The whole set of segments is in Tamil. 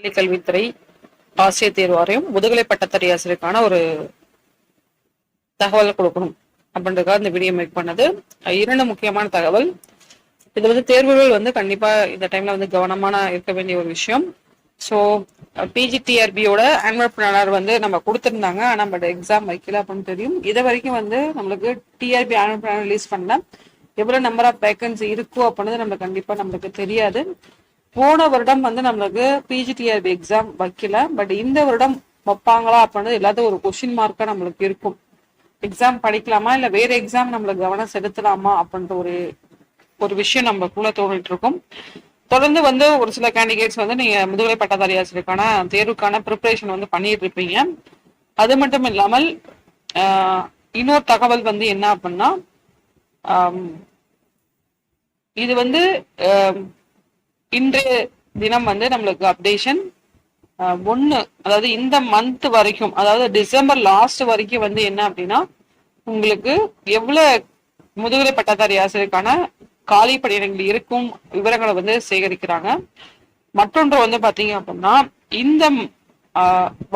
பள்ளிக்கல்வித்துறை ஆசிரியர் தேர்வு வாரியம் முதுகலை பட்டத்தறி ஆசிரியருக்கான ஒரு தகவல் கொடுக்கணும் அப்படின்றதுக்காக இந்த வீடியோ மேக் பண்ணது. இரண்டு முக்கியமான தகவல். இது வந்து தேர்வுகள் வந்து கண்டிப்பா இந்த டைம்ல வந்து கவனமான இருக்க வேண்டிய ஒரு விஷயம். ஸோ பிஜிடிஆர்பியோட ஆனுவல் பிளானர் வந்து நம்ம கொடுத்துருந்தாங்க. ஆனா பட் எக்ஸாம் வைக்கல அப்படின்னு தெரியும். இது வரைக்கும் வந்து நம்மளுக்கு டிஆர்பி ஆனுவல் பிளானர் ரிலீஸ் பண்ணல. எவ்வளவு நம்பர் ஆஃப் வேக்கன்சி இருக்கும் அப்படின்றது நம்ம கண்டிப்பா நம்மளுக்கு தெரியாது. போன வருடம் வந்து நம்மளுக்கு பிஜிடிஆர்பி எக்ஸாம் வைக்கல. பட் இந்த வருடம் வைப்பாங்களா அப்படின்றது எல்லாத்தையும் ஒரு கொஸ்டின் மார்க்கா நம்மளுக்கு இருக்கும். எக்ஸாம் படிக்கலாமா? இல்ல வேற எக்ஸாம் நம்மளுக்கு கவனம் செலுத்தலாமா? அப்படின்ற ஒரு ஒரு விஷயம் நம்மளுக்குள்ள தோணிட்டு இருக்கும். தொடர்ந்து வந்து ஒரு சில கேண்டிடேட்ஸ் வந்து நீங்க முதுகலை பட்டதாரி ஆசிரியருக்கான தேர்வுக்கான ப்ரிப்பரேஷன் வந்து பண்ணிட்டு இருப்பீங்க. அது மட்டும் இல்லாமல் இன்னொரு தகவல் வந்து என்ன அப்படின்னா இது வந்து இன்றைய தினம் வந்து நம்மளுக்கு அப்டேஷன் ஒன்று அதாவது இந்த மந்த் வரைக்கும் அதாவது டிசம்பர் லாஸ்ட் வரைக்கும் வந்து என்ன அப்படின்னா உங்களுக்கு எவ்வளவு முதுகலை பட்டதாரி ஆசிரியருக்கான காலி பணியிடங்கள் இருக்கும் விவரங்களை வந்து சேகரிக்கிறாங்க. மற்றொன்று வந்து பாத்தீங்க அப்படின்னா இந்த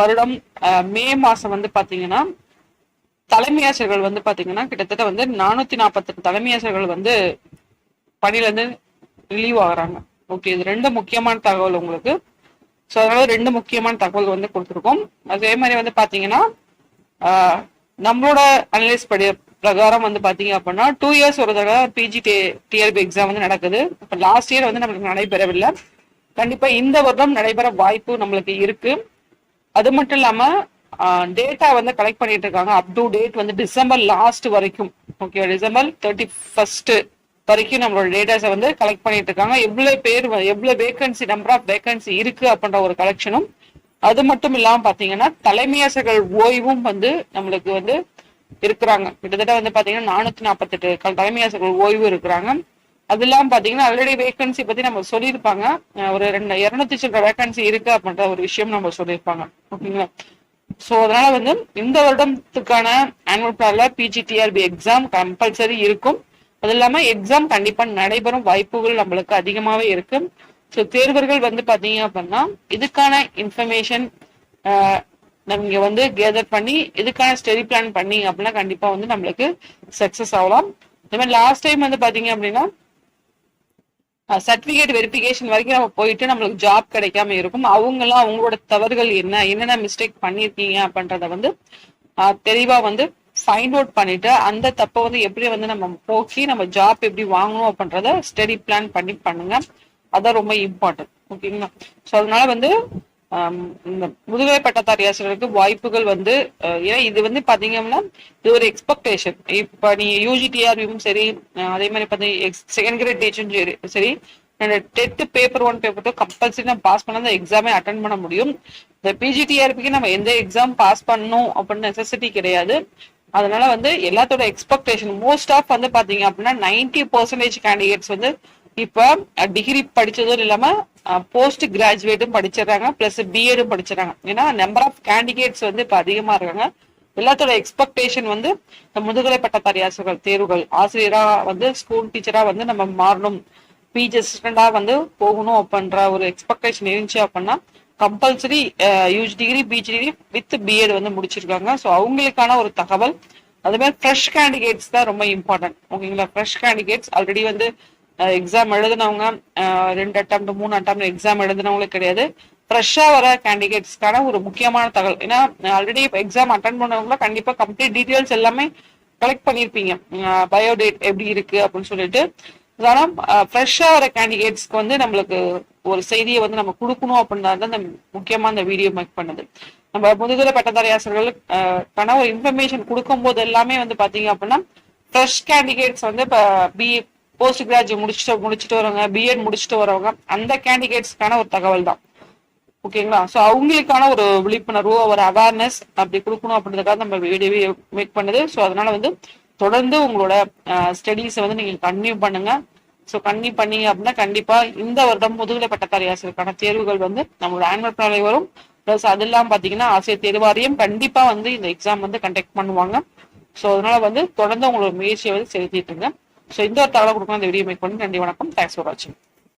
வருடம் மே மாசம் வந்து பாத்தீங்கன்னா தலைமை ஆசிரியர்கள் வந்து பாத்தீங்கன்னா கிட்டத்தட்ட வந்து நானூத்தி நாற்பத்தெட்டு தலைமை ஆசிரியர்கள் வந்து பணியில இருந்து ரிலீவ் ஆகுறாங்க. ஓகே இது ரெண்டு முக்கியமான தகவல் உங்களுக்கு. ஸோ அதனால ரெண்டு முக்கியமான தகவல் வந்து கொடுத்துருக்கோம். அதே மாதிரி வந்து பார்த்தீங்கன்னா நம்மளோட அனலைஸ் படி பிரகாரம் வந்து பார்த்தீங்க அப்படின்னா டூ இயர்ஸ் ஒரு தடவை பிஜி டிஆர்பி எக்ஸாம் வந்து நடக்குது. இப்போ லாஸ்ட் இயர் வந்து நம்மளுக்கு நடைபெறவில்லை. கண்டிப்பாக இந்த வருடம் நடைபெற வாய்ப்பு நம்மளுக்கு இருக்கு. அது மட்டும் இல்லாமல் டேட்டா வந்து கலெக்ட் பண்ணிட்டு இருக்காங்க. அப் டு டேட் வந்து டிசம்பர் லாஸ்ட் வரைக்கும். ஓகே டிசம்பர் தேர்ட்டி ஃபர்ஸ்ட் வரைக்கும் நம்மளோட டேட்டாஸை வந்து கலெக்ட் பண்ணிட்டு இருக்காங்க. எவ்வளவு பேர் வ- எவ்வளவு வேகன்சி நம்பர் ஆஃப் வேகன்சி இருக்கு அப்படின்ற ஒரு கலெக்ஷனும் அது மட்டும் இல்லாம பாத்தீங்கன்னா தலைமையாசர்கள் ஓய்வும் வந்து நம்மளுக்கு வந்து இருக்கிறாங்க. கிட்டத்தட்ட வந்து பாத்தீங்கன்னா நானூத்தி நாற்பத்தெட்டு தலைமை தலைமையாசர்கள் ஓய்வு இருக்கிறாங்க. அது இல்லாம பாத்தீங்கன்னா ஆல்ரெடி வேகன்சி பத்தி நம்ம சொல்லியிருப்பாங்க. ஒரு ரெண்டு இருநூத்தி சில்லற வேகன்சி இருக்கு அப்படின்ற ஒரு விஷயம் நம்ம சொல்லியிருப்பாங்க. ஓகேங்களா? சோ அதனால வந்து இந்த வருடத்துக்கான ஆனுவல் பிளான்ல பிஜிடிஆர்பி எக்ஸாம் கம்பல்சரி இருக்கும். அது இல்லாம எக்ஸாம் கண்டிப்பா நடைபெறும் வாய்ப்புகள் நம்மளுக்கு அதிகமாவே இருக்கு. ஸோ தேர்வர்கள் வந்து பாத்தீங்க அப்படின்னா இதுக்கான இன்ஃபர்மேஷன் நீங்க வந்து கேதர் பண்ணி இதுக்கான ஸ்டடி பிளான் பண்ணி அப்படின்னா கண்டிப்பா வந்து நம்மளுக்கு சக்சஸ் ஆகலாம். இந்த மாதிரி லாஸ்ட் டைம் வந்து பாத்தீங்க அப்படின்னா சர்டிபிகேட் வெரிஃபிகேஷன் வரைக்கும் நம்ம போயிட்டு நம்மளுக்கு ஜாப் கிடைக்காம இருக்கும். அவங்கெல்லாம் அவங்களோட தவறுகள் என்ன என்னென்ன மிஸ்டேக் பண்ணிருக்கீங்க அப்படின்றத வந்து தெளிவா வந்து ஃபைண்ட் அவுட் பண்ணிட்டு அந்த தப்பை வந்து எப்படி வந்து நம்ம போக்கி நம்ம ஜாப் எப்படி வாங்கணும் அப்படின்றத ஸ்டடி பிளான் பண்ணி பண்ணுங்க. அதான் ரொம்ப இம்பார்ட்டன்ட் ஓகேங்களா ஸோ அதனால வந்து இந்த முதுகலை பட்டதாரி ஆசிரியருக்கு வாய்ப்புகள் வந்து ஏன்னா இது வந்து பாத்தீங்கன்னா இது ஒரு எக்ஸ்பெக்டேஷன் இப்ப நீங்க யூஜிடிஆர்வியும் சரி அதே மாதிரி பாத்தீங்கன்னா செகண்ட் கிரேட் டீச்சரும் சரி சரி paper one paper two compulsory நம்ம பாஸ் பண்ண அந்த எக்ஸாமே அட்டன் பண்ண முடியும். இந்த பிஜிடிஆர்பிக்கு நம்ம எந்த எக்ஸாம் பாஸ் பண்ணணும் அப்படின்னு நெசசிட்டி கிடையாது. அதனால வந்து எல்லாத்தோட எக்ஸ்பெக்டேஷன் மோஸ்ட் ஆஃப் வந்து பாத்தீங்க அப்படின்னா நைன்டி பர்சன்டேஜ் கேண்டிடேட்ஸ் வந்து இப்ப டிகிரி படிச்சதும் இல்லாம போஸ்ட் கிராஜுவேட்டும் படிச்சிடுறாங்க பிளஸ் பிஎடும் படிச்சிடறாங்க. ஏன்னா நம்பர் ஆஃப் கேண்டிடேட்ஸ் வந்து இப்ப அதிகமா இருக்காங்க. எல்லாத்தோட எக்ஸ்பெக்டேஷன் வந்து இந்த முதுகலை பட்டதாரி ஆசிரியர்கள் தேர்வுகள் ஆசிரியரா வந்து ஸ்கூல் டீச்சரா வந்து நம்ம மாறணும். பிஜி அசிஸ்டண்டா வந்து போகணும் அப்படின்ற ஒரு எக்ஸ்பெக்டேஷன் இருந்துச்சு அப்படின்னா compulsory UG degree PG degree with BEd வந்து முடிச்சிருக்காங்க. ஸோ அவங்களுக்கான ஒரு தகவல். அது மாதிரி ஃப்ரெஷ் கேண்டிடேட்ஸ் தான் ரொம்ப இம்பார்ட்டன்ட் ஓகேங்களா? ஃப்ரெஷ் கேண்டிடேட்ஸ் ஆல்ரெடி வந்து எக்ஸாம் எழுதினவங்க ரெண்டு அட்டம் மூணு அட்டம் எக்ஸாம் எழுதினவங்களே கிடையாது. ஃப்ரெஷ்ஷாக வர கேண்டிடேட்ஸ்க்கான ஒரு முக்கியமான தகவல். ஏன்னா ஆல்ரெடி எக்ஸாம் அட்டன் பண்ணவங்கள கண்டிப்பாக கம்ப்ளீட் டீட்டெயில்ஸ் எல்லாமே கலெக்ட் பண்ணியிருப்பீங்க பயோடேட் எப்படி இருக்கு அப்படின்னு சொல்லிட்டு. ஆனால் ஃப்ரெஷ்ஷாக வர கேண்டிடேட்ஸ்க்கு வந்து நம்மளுக்கு ஒரு செய்தியை வந்து நம்ம கொடுக்கணும் அப்படின்னா தான் இந்த முக்கியமா இந்த வீடியோ மேக் பண்ணுது. நம்ம முதுகலை பட்டதாரி கணவர் ஒரு இன்ஃபர்மேஷன் கொடுக்கும் போது எல்லாமே வந்து பாத்தீங்க அப்படின்னா ஃப்ரெஷ் கேண்டிடேட்ஸ் வந்து இப்போ பி போஸ்ட் கிராஜுவேட் முடிச்சுட்டு முடிச்சுட்டு வரவங்க பிஎட் முடிச்சுட்டு வரவங்க. அந்த கேண்டிடேட்ஸ்க்கான ஒரு தகவல் தான். ஓகேங்களா ஸோ அவங்களுக்கான ஒரு விழிப்புணர்வு ஒரு அவேர்னஸ் அப்படி கொடுக்கணும் அப்படின்றதுக்காக நம்ம வீடியோவே மேக் பண்ணுது. ஸோ அதனால வந்து தொடர்ந்து உங்களோட ஸ்டடீஸை வந்து நீங்கள் கன்டினியூ பண்ணுங்க. ஸோ பண்ணி பண்ணீங்க அப்படின்னா கண்டிப்பா இந்த வருடம் முதுகலை பட்டதாரி ஆசிரியருக்கான தேர்வுகள் வந்து நம்மளோட ஆனுவல் பிளானை வரும். ப்ளஸ் அது இல்லாம பாத்தீங்கன்னா ஆசிரியர் தேர்வாரியம் கண்டிப்பா வந்து இந்த எக்ஸாம் வந்து கண்டக்ட் பண்ணுவாங்க. ஸோ அதனால வந்து தொடர்ந்து உங்களோட முயற்சியை வந்து செலுத்திட்டு இருங்க. ஸோ இந்த ஒரு தகவலை கொடுக்கணும். இந்த வீடியோ மேக் பண்ணி நன்றி வணக்கம். தேங்க்ஸ் ஃபார் வாட்சிங்